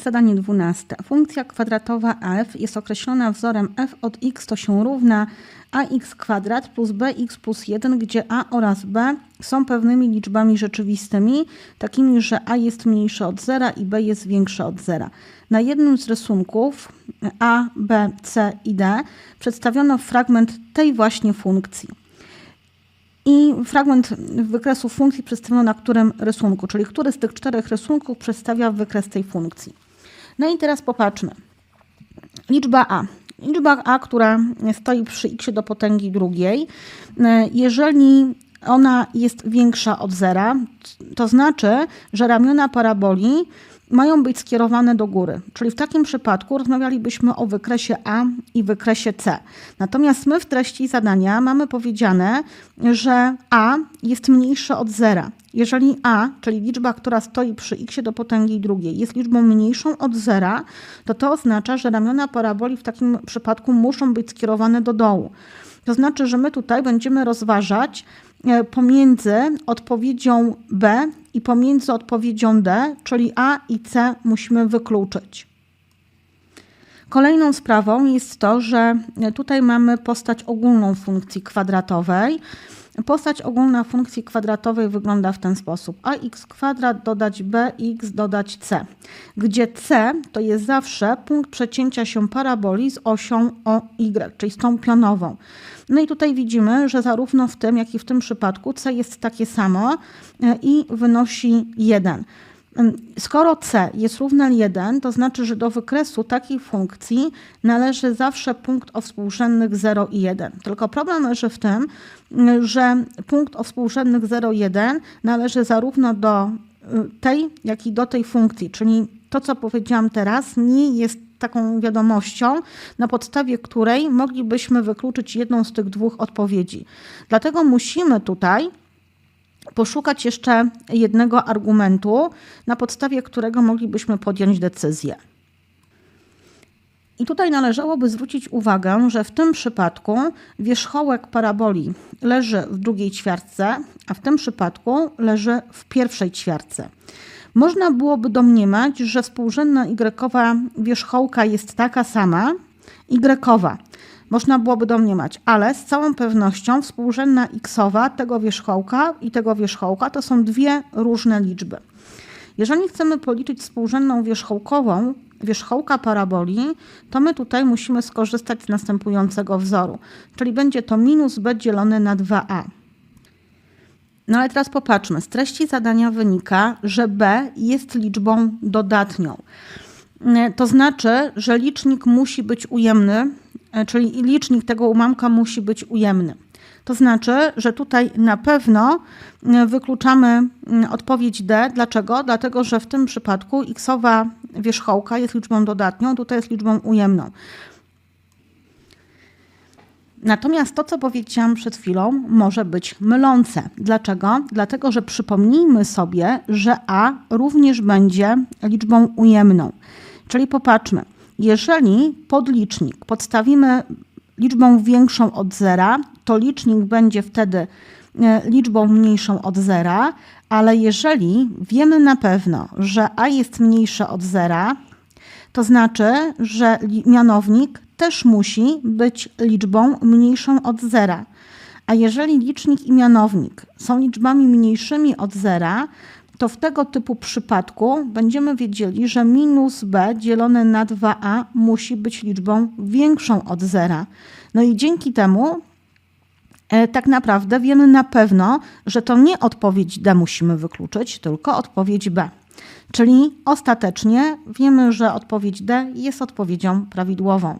Zadanie 12. Funkcja kwadratowa f jest określona wzorem f od x to się równa ax kwadrat plus bx plus 1, gdzie a oraz b są pewnymi liczbami rzeczywistymi, takimi, że a jest mniejsze od zera i b jest większe od zera. Na jednym z rysunków a, b, c i d przedstawiono fragment tej właśnie funkcji. I fragment wykresu funkcji przedstawiono na którym rysunku, czyli który z tych czterech rysunków przedstawia wykres tej funkcji. No i teraz popatrzmy. Liczba a. Liczba a, która stoi przy x do potęgi drugiej, jeżeli ona jest większa od zera, to znaczy, że ramiona paraboli mają być skierowane do góry. Czyli w takim przypadku rozmawialibyśmy o wykresie A i wykresie C. Natomiast my w treści zadania mamy powiedziane, że A jest mniejsze od zera. Jeżeli A, czyli liczba, która stoi przy x do potęgi drugiej, jest liczbą mniejszą od zera, to to oznacza, że ramiona paraboli w takim przypadku muszą być skierowane do dołu. To znaczy, że my tutaj będziemy rozważać pomiędzy odpowiedzią B i pomiędzy odpowiedzią D, czyli A i C musimy wykluczyć. Kolejną sprawą jest to, że tutaj mamy postać ogólną funkcji kwadratowej. Postać ogólna funkcji kwadratowej wygląda w ten sposób. ax kwadrat dodać bx dodać c, gdzie c to jest zawsze punkt przecięcia się paraboli z osią OY, czyli z tą pionową. No i tutaj widzimy, że zarówno w tym, jak i w tym przypadku c jest takie samo e, i wynosi 1. Skoro c jest równe 1, to znaczy, że do wykresu takiej funkcji należy zawsze punkt o współrzędnych 0 i 1. Tylko problem leży w tym, że punkt o współrzędnych 0 i 1 należy zarówno do y, tej, jak i do tej funkcji, czyli to, co powiedziałam teraz, nie jest taką wiadomością, na podstawie której moglibyśmy wykluczyć jedną z tych dwóch odpowiedzi. Dlatego musimy tutaj poszukać jeszcze jednego argumentu, na podstawie którego moglibyśmy podjąć decyzję. I tutaj należałoby zwrócić uwagę, że w tym przypadku wierzchołek paraboli leży w drugiej ćwiartce, a w tym przypadku leży w pierwszej ćwiartce. Można byłoby domniemać, że współrzędna y wierzchołka jest taka sama y można byłoby domniemać, ale z całą pewnością współrzędna xowa tego wierzchołka i tego wierzchołka to są dwie różne liczby. Jeżeli chcemy policzyć współrzędną wierzchołkową wierzchołka paraboli, to my tutaj musimy skorzystać z następującego wzoru, czyli będzie to minus b dzielone na 2a. No ale teraz popatrzmy, z treści zadania wynika, że b jest liczbą dodatnią. To znaczy, że licznik musi być ujemny E, czyli licznik tego ułamka musi być ujemny. To znaczy, że tutaj na pewno e, wykluczamy odpowiedź D. Dlaczego? Dlatego, że w tym przypadku xowa wierzchołka jest liczbą dodatnią, tutaj jest liczbą ujemną. Natomiast to, co powiedziałam przed chwilą, może być mylące. Dlaczego? Dlatego, że przypomnijmy sobie, że A również będzie liczbą ujemną. Czyli popatrzmy. Jeżeli podlicznik podstawimy liczbą większą od zera, to licznik będzie wtedy e, liczbą mniejszą od zera, ale jeżeli wiemy na pewno, że a jest mniejsze od zera, to znaczy, że mianownik też musi być liczbą mniejszą od zera. A jeżeli licznik i mianownik są liczbami mniejszymi od zera, to w tego typu przypadku będziemy wiedzieli, że minus b dzielone na 2a musi być liczbą większą od zera. No i dzięki temu e, tak naprawdę wiemy na pewno, że to nie odpowiedź D musimy wykluczyć, tylko odpowiedź B. Czyli ostatecznie wiemy, że odpowiedź D jest odpowiedzią prawidłową.